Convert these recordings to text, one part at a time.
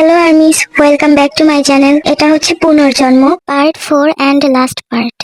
Hello armies welcome back to my channel এটা হচ্ছে পুনর্জন্ম part four and last part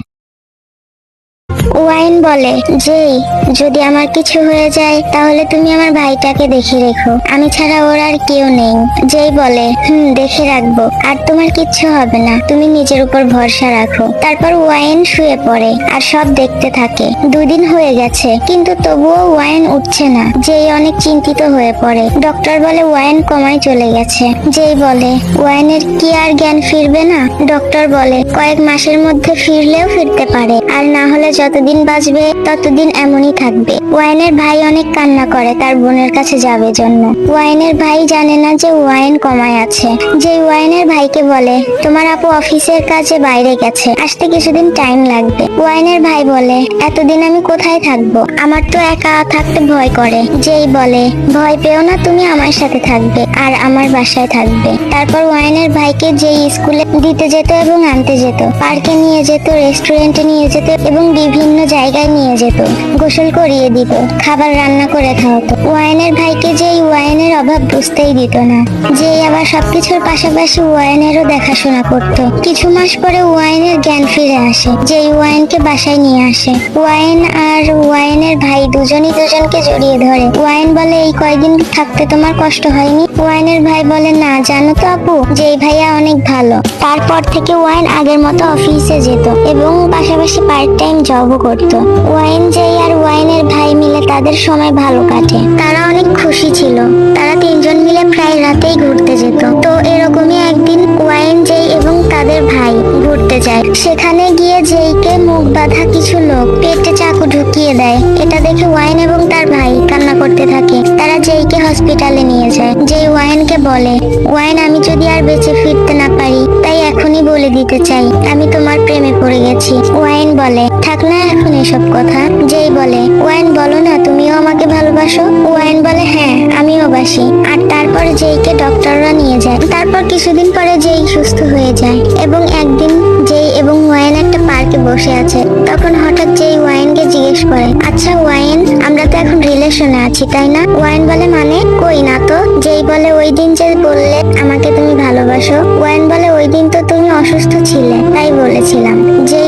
wine বলে যে যদি আমার কিছু হয়ে যায়, তাহলে তুমি আমার ভাইটাকে দেখে রেখো। আমি ছাড়া ওর আর কেউ নেই। যেই বলে, হুম, দেখে রাখব। আর তোমার কিচ্ছু হবে না। তুমি নিজের উপর ভরসা রাখো। তারপর ওয়াইন শুয়ে পড়ে আর সব দেখতে থাকে। দুদিন হয়ে গেছে, কিন্তু তবুও ওয়াইন উঠছে না। যেই অনেক চিন্তিত হয়ে পড়ে। ডক্টর বলে, ওয়াইন কমায় চলে গেছে। যেই বলে, ওয়াইনের কি আর জ্ঞান ফিরবে না? ডক্টর বলে, কয়েক মাসের মধ্যে ফিরলেও ফিরতে পারে। আর না হলে যতদিন বাঁচবে, ততদিন এমনই থাকবে। ওয়াইনের ভাই অনেক কান্না করে, তার বোনের কাছে যাবে জন্য ওয়াইনের ভাই জানে না যে ওয়াইন কমায় আছে। যে ওয়াইনের ভাইকে বলে, তোমার আপু অফিসের কাজে বাইরে গেছে, আসতে কিছুদিন টাইম লাগবে। ওয়াইনের ভাই বলে, এতদিন আমি কোথায় থাকব? আমার তো একা থাকতে ভয় করে। যেই বলে, ভয় পেও না, তুমি আমার সাথে থাকবে আর আমার বাসায় থাকবে। তারপর ওয়াইনের ভাইকে যেই স্কুলে দিতে যেত এবং আনতে যেত, পার্কে নিয়ে যেত, রেস্টুরেন্টে নিয়ে যেত এবং বিভিন্ন জায়গায় নিয়ে যেত, গোসল করিয়ে দিত, খাবার রান্না করে খাওয়াতো। ওয়াইনের ভাইকে যেই ওয়াইনের অভাব বুঝতেই দিত না যেই আবার সবকিছুর পাশাপাশি ওয়াইনেরও দেখাশোনা করত। কিছু মাস পরে ওয়াইনের জ্ঞান ফিরে আসে যেই ওয়াইনকে বাসায় নিয়ে আসে। ওয়াইন আর ওয়াইনের ভাই দুজনই দুজনকে জড়িয়ে ধরে। ওয়াইন বলে, এই কয়দিন থাকতে তোমার কষ্ট হয়নি? ওয়াইনের ভাই বলে, না, জানো তো আপু, যে ভাইয়া অনেক ভালো। তারপর থেকে ওয়াইন আগের মতো অফিসে যেত এবং পাশাপাশি পার্ট টাইম জবও করত ওয়াইন যেই আর ওয়াইনের ভাই মিলে তাদের সময় ভালো কাটে। তারা অনেক খুশি ছিল। তারা তিনজন মিলে প্রায় রাতেই ঘুরতে যেত। তো এরকমই একদিন ওয়াইন যেই এবং তাদের ভাই ঘুরতে যায়। সেখানে গিয়ে যেইকে মুখ বাঁধা কিছু লোক পেটে চাকু ঢুকিয়ে দেয়। এটা দেখে ওয়াইন এবং তার ভাই কান্না করতে থাকে। তারা যেইকে হসপিটালে নিয়ে যায়, যেই ওয়াইনকে বলে, ওয়াইন, আমি যদি আর বেঁচে ফিরতে না পারি, তাই এখনই বলে দিতে চাই, আমি তোমার প্রেমে পড়ে গেছি। ওয়াইন বলে থাক না এখন এসব কথা। যেই বলে, ওয়াইন বলো না, তুমিও আমাকে ভালোবাসো? ওয়াইন বলে হ্যাঁ আমিও বাসি। আর তারপর যেইকে ডক্টররা নিয়ে যায়, তারপর কিছুদিন পরে যেই সুস্থ হয়ে যায়। এবং একদিন যেই এবং ওয়াইন একটা পার্কে বসে আছে, তখন হঠাৎ যেই ওয়াইনকে জিজ্ঞেস করে আচ্ছা ওয়াইন, আমরা তো এখন রিলেশনে আছি, তাই না? ওয়াইন বলে মানে? কই না তো? যেই বলে, ওই দিন যে বললে আমাকে তুমি ভালোবাসো। ওয়াইন বলে, ওই দিন তো তুমি অসুস্থ ছিলে, তাই বলেছিলাম। অনেক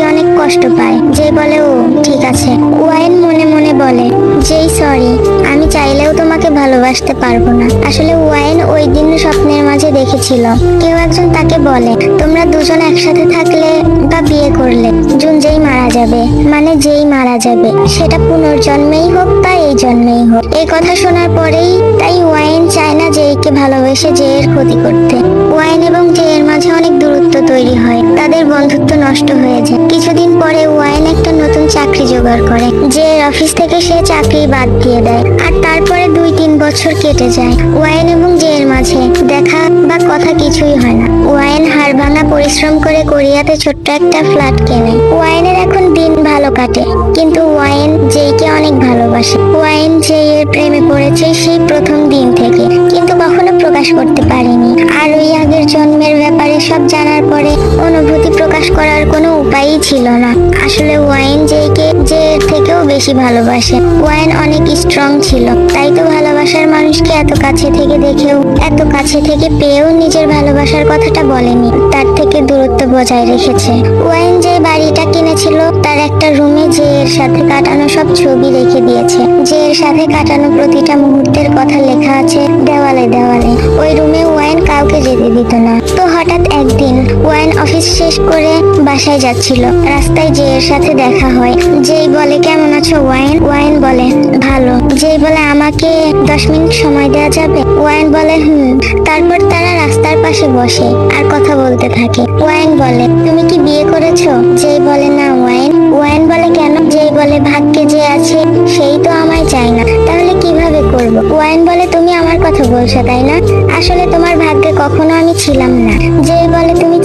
কষ্ট পায়। যেই বলে, ও, ঠিক আছে। ওয়াইন মনে মনে বলে, যেই, সরি, আমি চাইলেও তোমাকে ভালোবাসতে পারব না। আসলে ওয়াইন ওই দিন স্বপ্নের মাঝে দেখেছিল। কেউ একজন তাকে বলে, তোমরা দুজন একসাথে থাকলে বা বিয়ে করলে, জুন যেই মারা যাবে মানে যেই মারা যাবে, সেটা পুনর্জন্মেই হোক বা এই জন্মেই হোক। এই কথা শোনার পরেই জেইকে ভালোবেসে জেয়ের ক্ষতি করতে। ওয়াইন এবং জেয়ের মাঝে অনেক দূরত্ব তৈরি হয়। তাদের বন্ধুত্ব নষ্ট হয়ে যায়। কিছুদিন পরে ওয়াইন একটা নতুন চাকরি জোগাড় করে। জেয়ের অফিস থেকে সে চাকরি বাদ দিয়ে দেয়। আর তারপরে দুই তিন বছর কেটে যায়। ওয়াইন এবং জেয়ের মাঝে দেখা বা কথা কিছুই হয় না। ওয়াইন হাড় ভাঙা পরিশ্রম করে কোরিয়াতে ছোট্ট একটা ফ্ল্যাট কেনে। ওয়াইনের এখন দিন ভালো কাটে। কিন্তু ওয়াইন জেইকে অনেক ভালোবাসে। ওয়াইন জেইয়ের প্রেমে পড়েছে সেই জন্মের ব্যাপারে সব জানার পরে অনুভূতি প্রকাশ করার কোনো উপায়ই ছিল না। আসলে ওয়াইন যে বেশি ভালোবাসে। ওয়াইন অনেক স্ট্রং ছিল, তাই তো ভালোবাসার মানুষকে এত কাছে থেকে দেখেও, এত কাছে থেকে পেয়েও নিজের ভালোবাসার কথাটা বলেনি। তার থেকে দূরত্ব বজায় রেখেছে। ওয়াইন যে বাড়িটা কিনেছিল, তার একটা রুমে যে এর সাথে কাটানো সব ছবি রেখে দিয়েছে। যে এর সাথে কাটানো প্রতিটা মুহূর্তের কথা লেখা আছে দেওয়ালে দেওয়ালে। ওই রুমে ওয়াইন কাউকে যেতে দিত না। তো হঠাৎ একদিন, ওয়াইন অফিস শেষ করে বাসায় যাচ্ছিল। রাস্তায় যে এর সাথে দেখা হয়। যেই বলে, কেমন আছো, ওয়াইন? ওয়াইন বলে, ভালো। যেই বলে, আমাকে দশ মিনিট সময় দেওয়া যাবে? ওয়াইন বলে, হুম। তারপর তারা রাস্তার পাশে বসে আর কথা বলতে থাকে। ওয়াইন বলে, তুমি কি বিয়ে করেছ? যেই বলে, না, ওয়াইন। ওয়াইন বলে, কেন? যেই বলে, ভাগ্যে যে আছে, সেই তো আমায় চায় না। তাহলে কীভাবে করব? ওয়াইন বলে, তুমি আমার কথা বলছো, তাই না? আসলে তোমার ভাগ্যে কখনো আমি ছিলাম না। যেই বলে, তুমি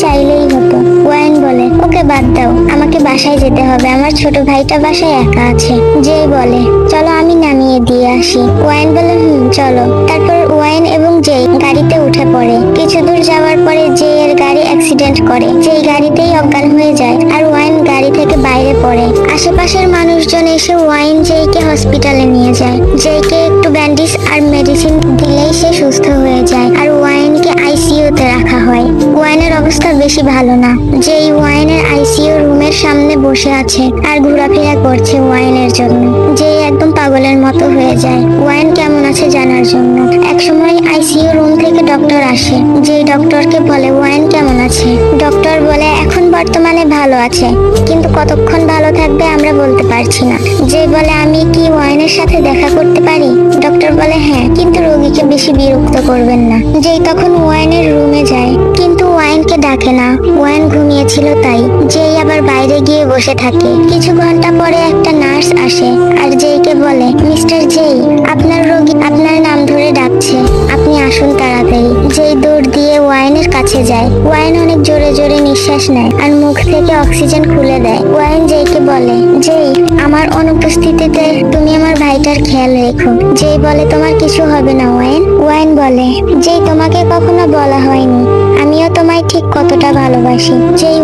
বাদ দাও, আমাকে বাসায় যেতে হবে। আমার ছোট ভাইটা বাসায় একা আছে, যেই বলে। চলো আমি নামিয়ে দিয়ে আসি। ওয়াইন বলে, হুম, চলো। তারপর ওয়াইন এবং জেই গাড়িতে উঠে পড়ে। কিছু দূর যাওয়ার পরে জে এর গাড়ি অ্যাক্সিডেন্ট করে, যেই গাড়িতেই অজ্ঞান হয়ে যায় আর ওয়াইন গাড়ি থেকে বাইরে পড়ে। আশেপাশের মানুষজন এসে ওয়াইন জেইকে হসপিটালে নিয়ে যায় জেইকে একটু ব্যান্ডেজ আর মেডিসিন বেশি ভালো না। যেই ওয়াইনের আইসিইউ রুমের সামনে বসে আছে আর ঘোরাফেরা করছে ওয়াইনের জন্য। যে একদম পাগলের মতো হয়ে যায়। ওয়াইন কেমন আছে জানার জন্য। একসময় আইসিইউ রুম থেকে ডক্টর আসে। যে ডক্টরকে বলে, ওয়াইন কেমন আছে? ডক্টর বলে, এখন বর্তমানে ভালো আছে। কিন্তু কতক্ষণ ভালো থাকবে আমরা বলতে পারছি না। যে বলে, আমি কি ওয়াইনের সাথে দেখা করতে পারি? ডক্টর বলে হ্যাঁ কিন্তু রোগীকে বেশি বিরক্ত করবেন না। যেই তখন ওয়াইনের রুমে যায়। কিন্তু ওয়াইনকে ডাকে না ওয়াইন ঘুমিয়েছিল তাই। যেই আবার বাইরে গিয়ে বসে থাকে। কিছু ঘণ্টা পরে একটা নার্স আসে আর যেইকে বলে, মিস্টার যেই, আপনার রোগী আপনার নাম ধরে ডাকছে। আপনি আসুন তাড়াতাড়ি। যেই দৌড় দিয়ে ওয়াইনের কাছে যায়। ওয়াইন অনেক জোরে জোরে নিঃশ্বাস নেয় আর মুখ থেকে অক্সিজেন খুলে দেয়। ওয়াইন যেইকে বলে, যেই, আমার অনুপস্থিতিতে তুমি আমার ভাইটার খেয়াল রেখো। যেই বলে, তোমার কিছু হবে না ওয়াইন। ওয়াইন বলে, যেই, তোমাকে কখনো বলা হয়নি। আমিও তোমায় ঠিক কতটা ভালোবাসি। যেই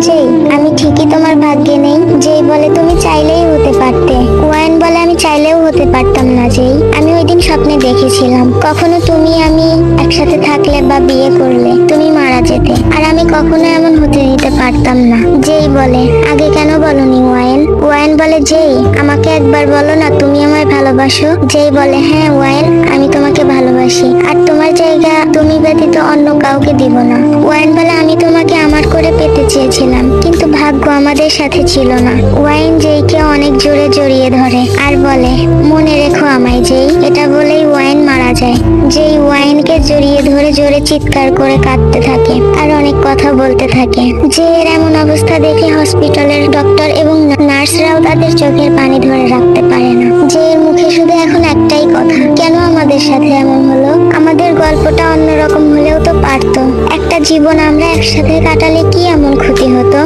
যেই আমি ঠিকই তোমার ভাগ্যে নেই। যেই বলে তুমি চাইলেই হতে পারতে। ওয়াইন বলে আমি চাইলেও হতে পারতাম না, যেই। আমি ওই দিন স্বপ্নে দেখেছিলাম। কখনো তুমি, আমি একসাথে থাকলে বা বিয়ে করলে তুমি মারা যেতে। আর আমি কখনো এমন হতে দিতে পারতাম না, যেই বলে। আগে কেন বলনি ওয়াইন? ওয়াইন বলে, যেই, আমাকে একবার বলো না তুমি আমায় ভালোবাসো? যেই বলে হ্যাঁ ওয়াইন, আমি তোমাকে ভালোবাসি। আর তোমার জায়গা তুমি ব্যতীত অন্য কাউকে দিব না। ওয়াইন বলে, আমি করে পেতে চেয়েছিলাম, কিন্তু ভাগ্য আমাদের সাথে ছিল না। ওয়াইন যেইকে অনেক জোরে জড়িয়ে ধরে আর বলে, মনে রেখো আমায় যেই এটা বলেই ওয়াইন মারা যায় যেই ওয়াইনকে জড়িয়ে ধরে জোরে চিৎকার করে কাঁদতে থাকে আর অনেক কথা বলতে থাকে। যে এর এমন অবস্থা দেখে হসপিটালের ডক্টর এবং নার্সরাও তাদের চোখের পানি ধরে রাখতে পারে না। যে এর মুখে শুধু জীবন আমরা একসাথে কাটালে কি এমন ক্ষতি হতো?